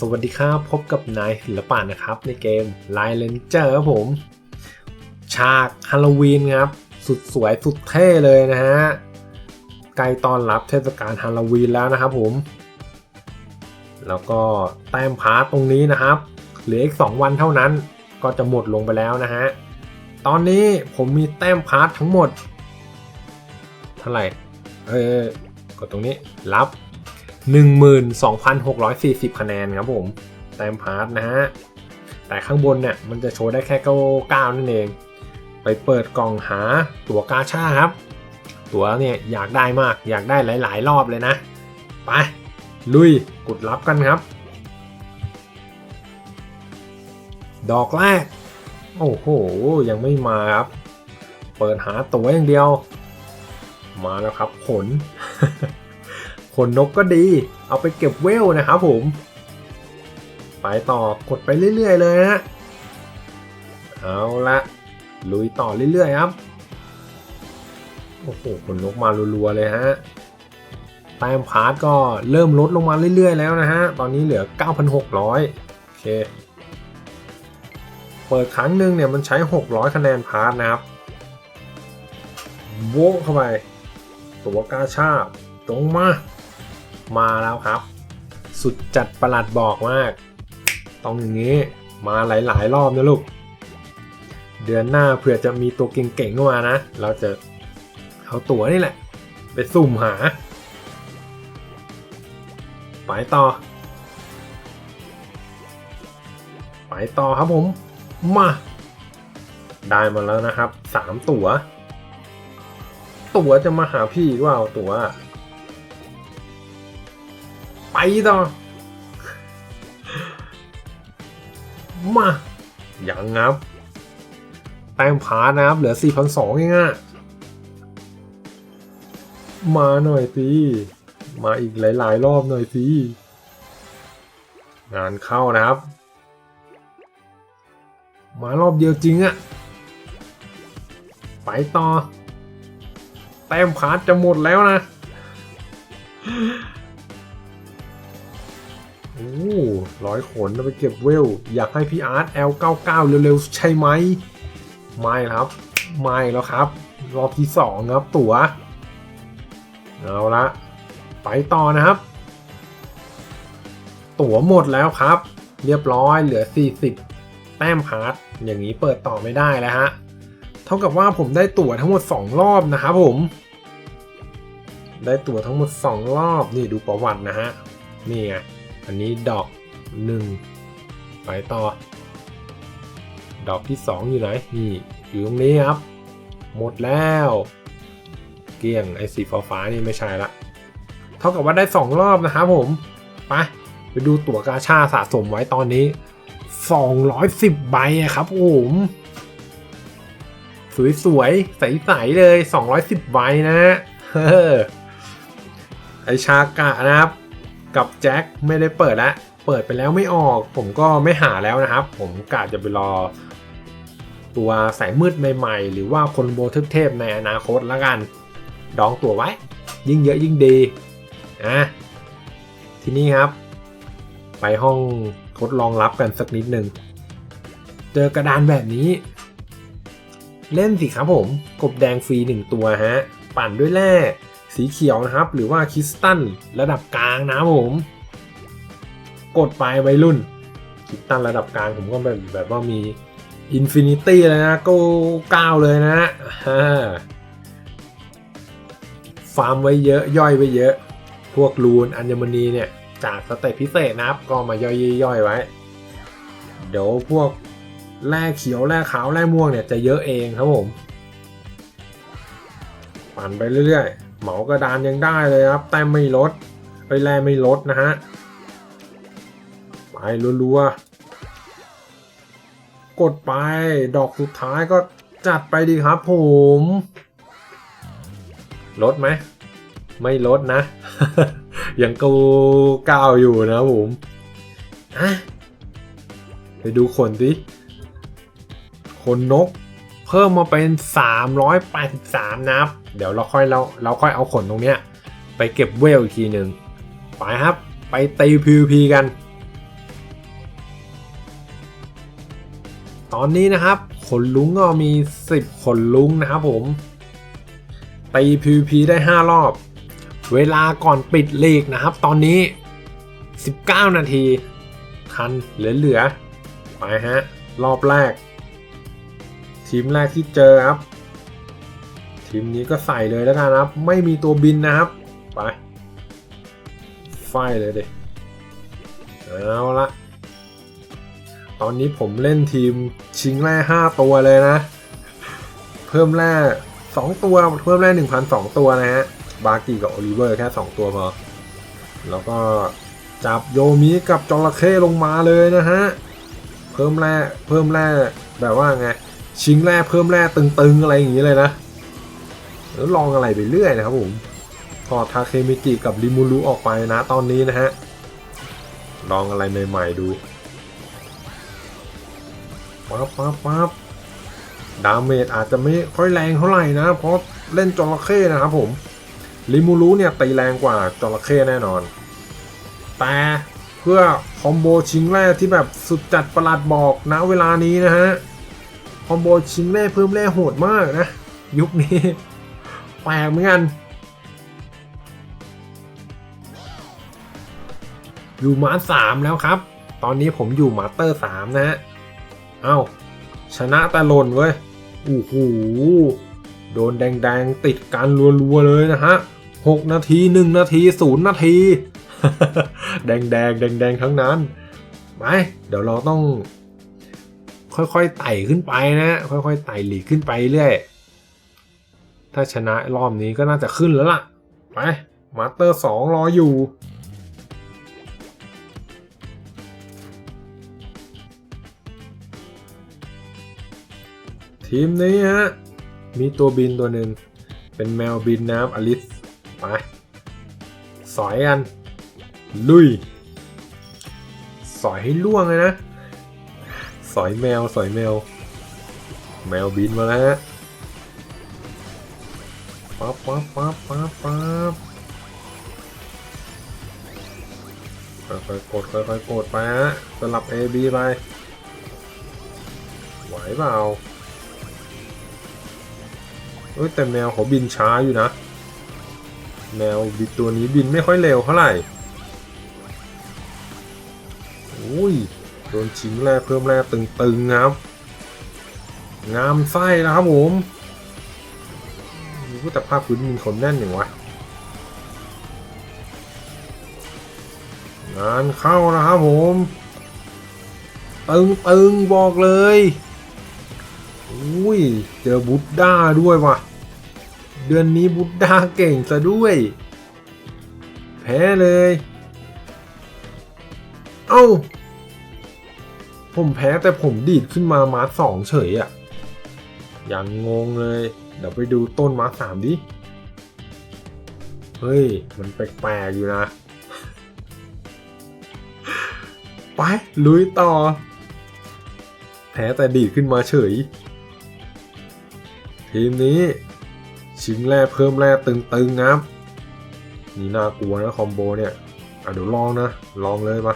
สวัสดีครับ พบกับนายศิลปะนะครับ ในเกม l i เลนเจอร์ครับผม ฉากฮาโลวีนครับ สุดสวยสุดเท่เลยนะฮะใกล้ตอนรับเทศกาลฮาโลวีนแล้วนะครับผม แล้วก็แต้มพาร์ตตรงนี้นะครับเหลืออีก 2 วันเท่านั้นก็จะหมดลงไปแล้วนะฮะ ตอนนี้ผมมีแต้มพาร์ตทั้งหมด เท่าไหร่ เออกดตรงนี้รับ 12,640 คะแนนครับผมแต้มพาร์ทนะฮะ แต่ข้างบนเนี่ยมันจะโชว์ได้แค่99นั่นเอง ไปเปิดกล่องหาตั๋วกาชาครับ ตั๋วเนี่ยอยากได้มากอยากได้หลาย ๆ รอบเลยนะ ไป ลุยกดรับกันครับ ดอกแรก โอ้โห ยังไม่มาครับ เปิดหาตั๋วอย่างเดียว มาแล้วครับผล ขนนกก็ดี เอาไปเก็บเวลนะครับผม ไปต่อกดไปเรื่อย ๆ เลยนะเอาละลุยต่อเรื่อย ๆ ครับ โอ้โหขนนกมารัวๆเลยฮะแต้มพาร์ทก็เริ่มลดลงมาเรื่อย ๆ แล้วนะฮะ ตอนนี้เหลือ 9,600 โอเค เปิดครั้งหนึ่งเนี่ยมันใช้ 600 คะแนนพาร์ทนะครับ โวกเข้าไป ตัวกาชาตรงมา มาแล้วครับ สุดจัดประหลัดบอกมาก ต้องอย่างนี้มาหลาย ๆ รอบนะลูก เดือนหน้าเผื่อจะมีตัวเก่งๆเข้ามานะ เราจะเอาตัวนี่แหละ ไปสุ่มหา ไปต่อ ไปต่อครับผม มา ได้มาแล้วนะครับสามตัว ตัวจะมาหาพี่ว่าเอาตัว ต่อ มา อย่างงับ แต้มพาร์ทนะครับ เหลือ 4,200เองอะมาหน่อยสิ มาอีกหลาย ๆ รอบหน่อยสิ งานเข้านะครับ มารอบเดียวจริงอะไปต่อ แต้มพาร์ทจะหมดแล้วนะ อยขนเอาไปเก็บเวล อยากให้พี่อาร์ต L99 เร็วๆ ใช่ไหม ไม่ครับ ไม่แล้วครับ รอบที่สองครับตัว๋ว เอาละ ไปต่อนะครับ ตั๋วหมดแล้วครับ เรียบร้อยเหลือ 40 แต้มพาร์ทอย่างนี้เปิดต่อไม่ได้แล้วฮะ เท่ากับว่าผมได้ตั๋วทั้งหมด 2 รอบนะครับผม ได้ตั๋วทั้งหมด 2 รอบนี่ดูประวัตินะฮะนี่ไงอันนี้ดอก 1ไปต่อ ดอกที่ 2 อยู่ไหนนี่อยู่ตรงนี้ครับ หมดแล้ว เกลี้ยงไอ้สีฟ้าฟ้าๆนี่ไม่ใช่ละเท่ากับว่าได้ 2 รอบนะครับผม ไปไปดูตั๋วกาชาสะสมไว้ตอนนี้ 210 ใบครับผมสวยๆ ใสๆเลย 210 ใบนะเฮ้อไอชากะนะครับ กับแจ็คไม่ได้เปิดแล้ว เปิดไปแล้วไม่ออกผมก็ไม่หาแล้วนะครับ ผมกะจะไปรอ ตัวสายมืดใหม่ๆ หรือว่าคนโบทึกเทพในอนาคตแล้วกัน ดองตัวไว้ ยิ่งเยอะยิ่งดีอะทีนี้ครับ ไปห้องทดลองรับกันสักนิดหนึ่งเจอกระดานแบบนี้ เล่นสิครับผม กบแดงฟรีหนึ่งตัวฮะ ปั่นด้วยแร่สีเขียวนะครับ หรือว่าคริสตัลระดับกลางนะผม กดไปวัยรุ่นคริสตัลระดับกลางผมก็แบบแบบว่ามีอินฟินิตี้เลยนะก็เก้าเลยนะฮ่าฟาร์มไว้เยอะย่อยไว้เยอะ พวกรูนอัญมณีเนี่ยจากสเตตพิเศษนะครับก็มาย่อยย่อยไว้ เดี๋ยวพวกแร่เขียวแร่ขาวแร่ม่วงเนี่ยจะเยอะเองครับผมปั่นไปเรื่อยๆ เหมากระดานยังได้เลยครับ แต้มไม่ลดไปแร่ไม่ลดนะฮะ ไปรัวๆ กดไปดอกสุดท้ายก็จัดไปดีครับผม ลดไหม ไม่ลดนะ ยังกูก้าวอยู่นะผมอะไปดูขนสิขนนกเพิ่มมาเป็น 383 นะครับ เดี๋ยวเราค่อยเราเราค่อยเอาขนตรงเนี้ย ไปเก็บเวลอีกทีหนึ่งไปครับ ไปตี PVP กัน ตอนนี้นะครับขนลุงก็มี 10 ขนลุงนะครับผม ตี PVP ได้ 5 รอบ เวลาก่อนปิดลีกนะครับ ตอนนี้ 19 นาที ทันเหลือๆไปฮะ รอบแรก ทีมแรกที่เจอครับ ทีมนี้ก็ใส่เลยแล้วกันครับ ไม่มีตัวบินนะครับ ไปไฟเลยเด็เอาละ ตอนนี้ผมเล่นทีมชิงแร่ห้าตัวเลยนะ เพิ่มแร่สองตัวเพิ่มแร่หนึ่งพันสองตัวนะฮะ บาร์กี้กับโอลิเวอร์แค่สองตัวพอ แล้วก็จับโยมิกับจระเข้ลงมาเลยนะฮะ เพิ่มแร่เพิ่มแร่แบบว่าไง ชิงแร่เพิ่มแร่ตึงๆอะไรอย่างนี้เลยนะแล้วลองอะไรไปเรื่อยนะครับผมถอดทาเคมิจิกับริมูรุออกไปนะตอนนี้นะฮะ ลองอะไรใหม่ๆดู ปั๊บปั๊บปั๊บดาเมจอาจจะไม่ค่อยแรงเท่าไหร่นะ เพราะเล่นจระเข้นะครับผมริมูรุเนี่ยตีแรงกว่าจระเข้แน่นอน แต่เพื่อคอมโบชิงแร่ที่แบบสุดจัดประหลาดบอกนะเวลานี้นะฮะคอมโบชิงแร่เพิ่มแร่โหดมากนะ ยุคนี้แปลกเหมือนกันอยู่มาสามแล้วครับ ตอนนี้ผมอยู่มาสเตอร์สามนะฮะ เอ้า ชนะแต่หล่นเว้ยโอ้โหโดนแดงๆ ติดกันรัวๆเลยนะฮะหกนาทีหนึ่งนาทีศูนย์นาที แดงๆแดงๆทั้งนั้นไปเดี๋ยวเราต้อง ค่อยๆไต่ขึ้นไปนะ ค่อยๆไต่หลีกขึ้นไปเรื่อยถ้าชนะรอบนี้ก็น่าจะขึ้นแล้วล่ะไปมาสเตอร์สองรออยู่ ทีมนี้ฮะ มีตัวบินตัวหนึ่ง เป็นแมวบินนะครับอลิสไปสอยกัน ลุย สอยให้ล่วงเลยนะ สอยแมวสอยแมว แมวบินมาแล้วฮะปั๊บปั๊บปั๊บปั๊บปั๊บค่อยๆกดค่อยๆกดไปฮะสลับ A B ไปไหวเปล่า เอ้ยแต่แมวเขาบินช้าอยู่นะ แมวบินตัวนี้บินไม่ค่อยเร็วเท่าไหร่อุ้ยโดนชิงแร่เพิ่มแร่ตึงๆครับ งามไส้แล้วครับผมรู้แต่ภาพพื้นมีคนแน่นอย่างวะงานเข้านะครับผม ตึงๆบอกเลย อุ้ย เจอบุตด้าด้วยว่ะ เดือนนี้บุตด้าเก่งซะด้วย แพ้เลย เอ้า ผมแพ้แต่ผมดีดขึ้นมามาสองเฉยอะ่ะ ยังงงเลย เดี๋ยวไปดูต้นมาสามดิ เฮ้ย มันแปลกๆอยู่นะ ไป ลุยต่อแพ้แต่ดีดขึ้นมาเฉย ทีมนี้ ชิงแร่เพิ่มแร่ตึงๆนะครับนี่น่ากลัวนะคอมโบเนี่ยอะเดี๋ยวลองนะ ลองเลยมา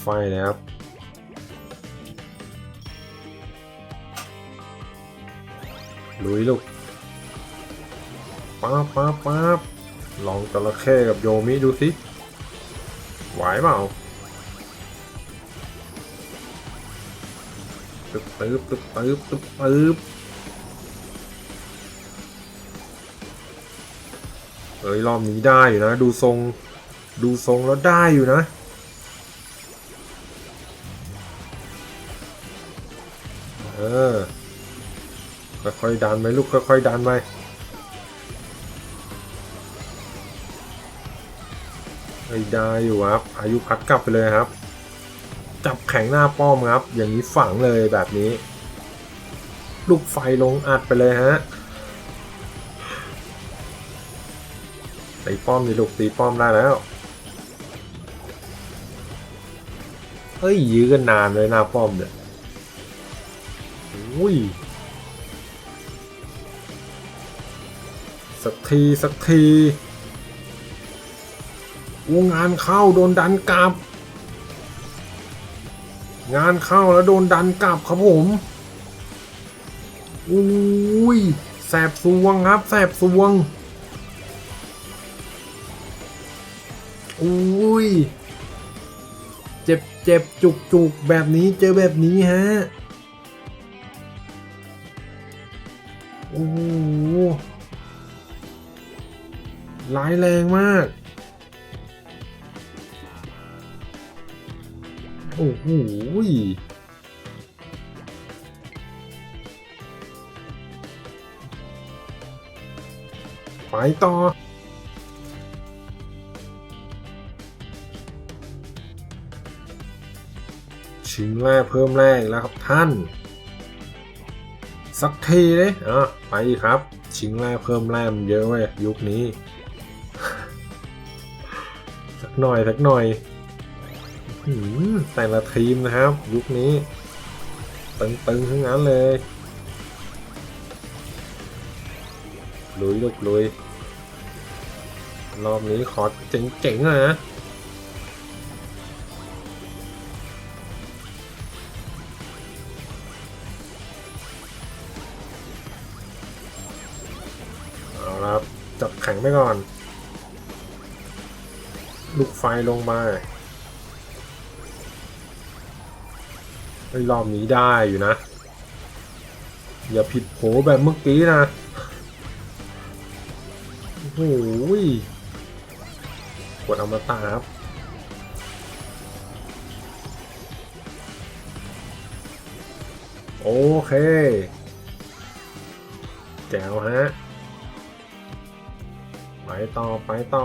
ไฟนะครับลุยลูกป๊าบป๊าบป๊าบลองจระเข้กับโยมิดูสิไหวเปล่าตึ๊บตึ๊บตึ๊บตึ๊บตึ๊บตึ๊บ อ้ยรอบนี้ได้อยู่นะ ดูทรง ดูทรงแล้วได้อยู่นะเออค่อยๆดันไปลูกค่อยๆดันไปไอ้ได้อยู่ครับ อายุพัดกลับไปเลยครับ จับแข็งหน้าป้อมครับ อย่างนี้ฝังเลยแบบนี้ ลูกไฟลงอัดไปเลยฮะ ตีป้อมดิลูกตีป้อมได้แล้ว เฮ้ย ยื้อกันนานเลยหน้าป้อมเนี่ยอุ้ย สักที สักทีอูงานเข้าโดนดันกลับ งานเข้าแล้วโดนดันกลับครับผมอุ้ยแสบสวงครับแสบสวง ย เจ็บเจ็บจุกจุกแบบนี้เจอแบบนี้ฮะ โอ้โหร้ายแรงมาก โอ้โหไปต่อ ชิงแรกเพิ่มแรกแล้วครับท่าน สักทีเลยอะไปครับ ชิงแรกเพิ่มแรกมันเยอะเว้ยยุคนี้ สักหน่อยสักหน่อยแต่ละทีมนะครับ ยุคนี้ ตึงๆทั้งนั้นเลยลุยลูกลุยรอบนี้ขอเจ๋งๆหน่อยนะ ไปก่อน ลูกไฟลงมาไอ้รอบนี้ได้อยู่นะ อย่าผิดโผแบบเมื่อกี้นะ โอ้โหยกดอมตะครับโอเค แจ๋วฮะ ต่อไปต่อ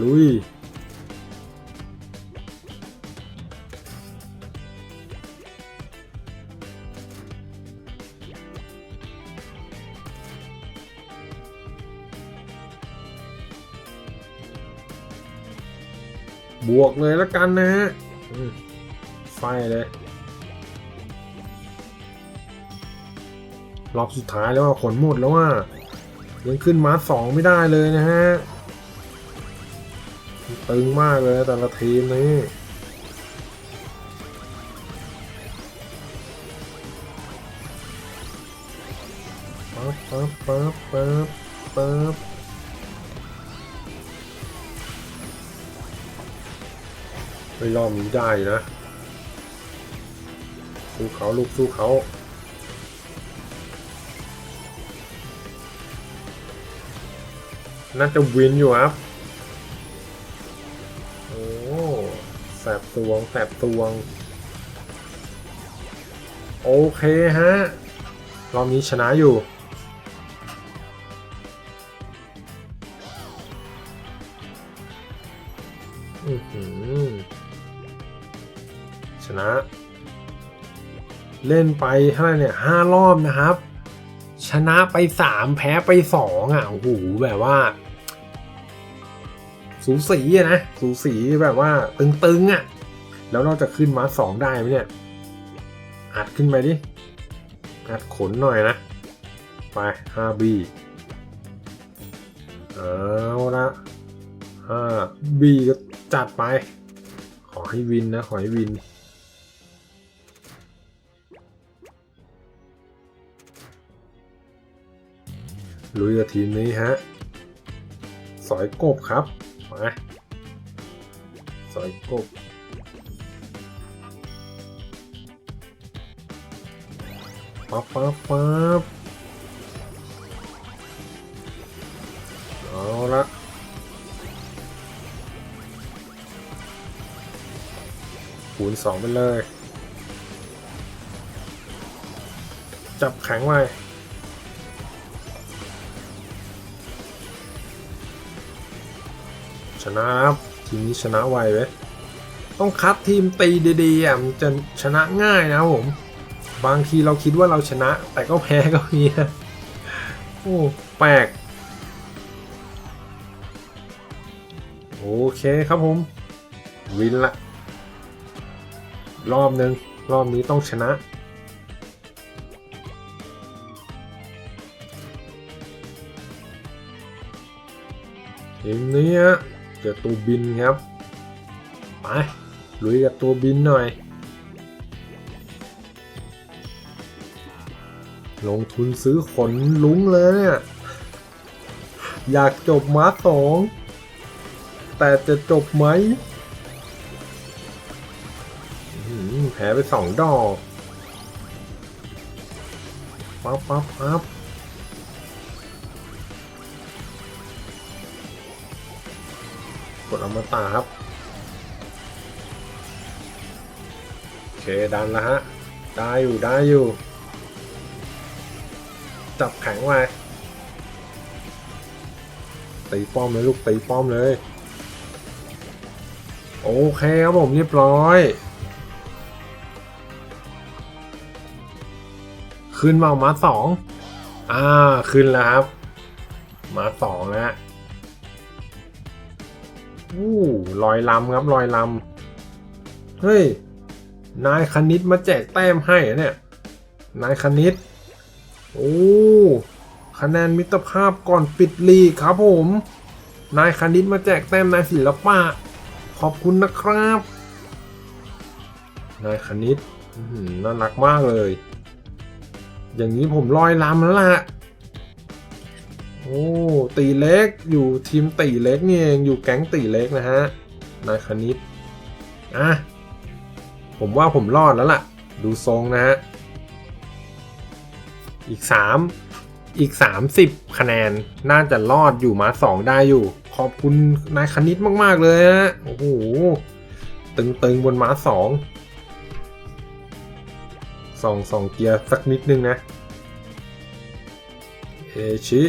ลุย บวกเลยแล้วกันนะฮะไฟเลยรอบสุดท้ายแล้วว่าขนหมดแล้วว่า ยังขึ้นมาสองไม่ได้เลยนะฮะตึงมากเลยแต่ละทีมนี้ปั๊บปั๊บปั๊บปั๊บปั๊บไปรอบนี้ได้นะสู้เขาลูกสู้เขา น่าจะวินอยู่ครับ โอ้แสบตวงแสบตวง โอเคฮะ รอบนี้ชนะอยู่อือหือชนะ เล่นไปเท่าไหร่เนี่ยห้ารอบนะครับ ชนะไปสามแพ้ไปสองอะ โอ้โห แบบว่า สูสีอะนะ สูสีแบบว่าตึงๆอะ แล้วเราจะขึ้นมาสองได้ไหมเนี่ย อัดขึ้นไปดิ อัดขนหน่อยนะ ไป 5B เอาละ 5B ก็จัดไป ขอให้วินนะ ขอให้วินลุยกับทีมนี้ฮะ สอยกบครับ มาสอยกบปั๊บปั๊บปั๊บเอาละคูณสองไปเลย จับแข็งไว้ ชนะครับทีนี้ชนะไวเว้ยต้องคัดทีมตีดีๆอะมันจะชนะง่ายนะผม บางทีเราคิดว่าเราชนะ แต่ก็แพ้ก็มีนะโอ้แปลกโอเคครับผม วินละรอบหนึ่งรอบนี้ต้องชนะ ทีมนี้ฮะ เจอตูบินครับไปลุยกับตัวบินหน่อย ลงทุนซื้อขนลุ้งเลยเนี่ยอยากจบมาสองแต่จะจบไหมแพ้ไปสองดอกปั๊บปั๊บปั๊บ ดอมตะครับ โอเค ดันแล้วฮะ ได้อยู่ได้อยู่ จับแข็งไว้ตีป้อมเลยลูกตีป้อมเลย โอเคครับผมเรียบร้อย ขึ้นมามาสองอ่า ขึ้นแล้วครับ มาสองแล้ว อู้ลอยลำครับลอยลำเฮ้ย นายคณิตมาแจกแต้มให้เนี่ย นายคณิต โอ้คะแนนมิตรภาพก่อนปิดลีครับผม นายคณิตมาแจกแต้มนายศิลปะ ขอบคุณนะครับ นายคณิตน่ารักมากเลย อย่างนี้ผมลอยลำแล้วล่ะ โอ้ตีเล็กอยู่ทีมตีเล็กนี่เองอยู่แก๊งตีเล็กนะฮะนายคณิตอะผมว่าผมรอดแล้วล่ะ ดูทรงนะฮะอีก 3 อีก 30 คะแนนน่าจะรอดอยู่มา 2 ได้อยู่ ขอบคุณนายคณิตมาก ๆ เลยฮะโอ้โห ตึง ๆ บนม้า2ส่องส่องเกียร์สักนิดนึงนะ เอชิ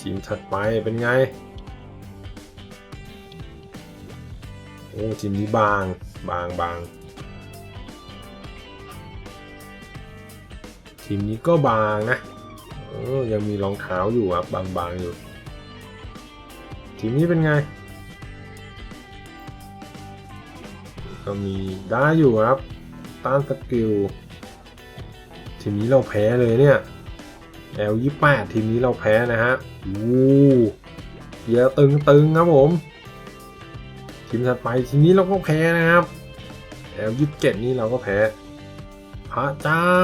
ทีมถัดไปเป็นไง โอ้ทีมนี้บางบางบางทีมนี้ก็บางนะเออยังมีรองเท้าอยู่ครับบางบางอยู่ ทีมนี้เป็นไง ก็มีได้อยู่ครับต้านสกิลทีมนี้เราแพ้เลยเนี่ย L28 ทีมนี้เราแพ้นะฮะอู้เยอะตึงๆครับผม ทีมถัดไปทีมนี้เราก็แพ้นะครับ L27 นี่เราก็แพ้ พระเจ้า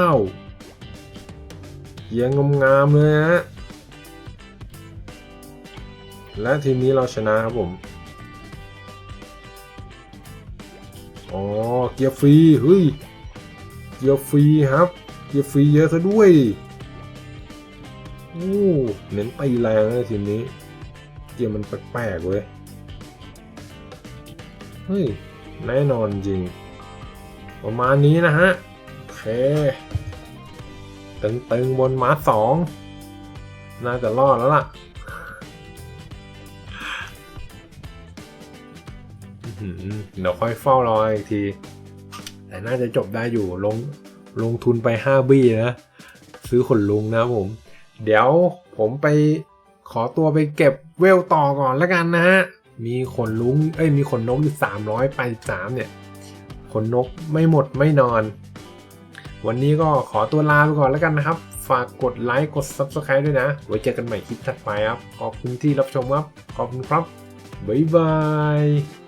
เยียงงามๆเลยฮะ และทีมนี้เราชนะครับผม อ๋อ เกียร์ฟรี เฮ้ย เกียร์ฟรีครับ เกียร์ฟรีเยอะซะด้วย เน้นตีแรงเลยทีมนี้ เกียร์มันแปลกๆเว้ย เฮ้ย แน่นอนจริง ประมาณนี้นะฮะ โอเค ตึงๆบนมาสองน่าจะรอดแล้วล่ะเดี๋ยวค่อยเฝ้ารออีกที แต่น่าจะจบได้อยู่ลงลงทุนไป5บี้นะ ซื้อขนลุงนะผม เดี๋ยวผมไปขอตัวไปเก็บเวลต่อก่อนแล้วกันนะฮะ มีขนลุงเอ้ย มีขนนกอยู่ 300 ไป3เนี่ย ขนนกไม่หมดไม่นอน วันนี้ก็ขอตัวลาไปก่อนแล้วกันนะครับ ฝากกดไลค์ กด Subscribe ด้วยนะ ไว้เจอกันใหม่คลิปถัดไปครับ ขอบคุณที่รับชมครับ ขอบคุณครับ บ๊ายบาย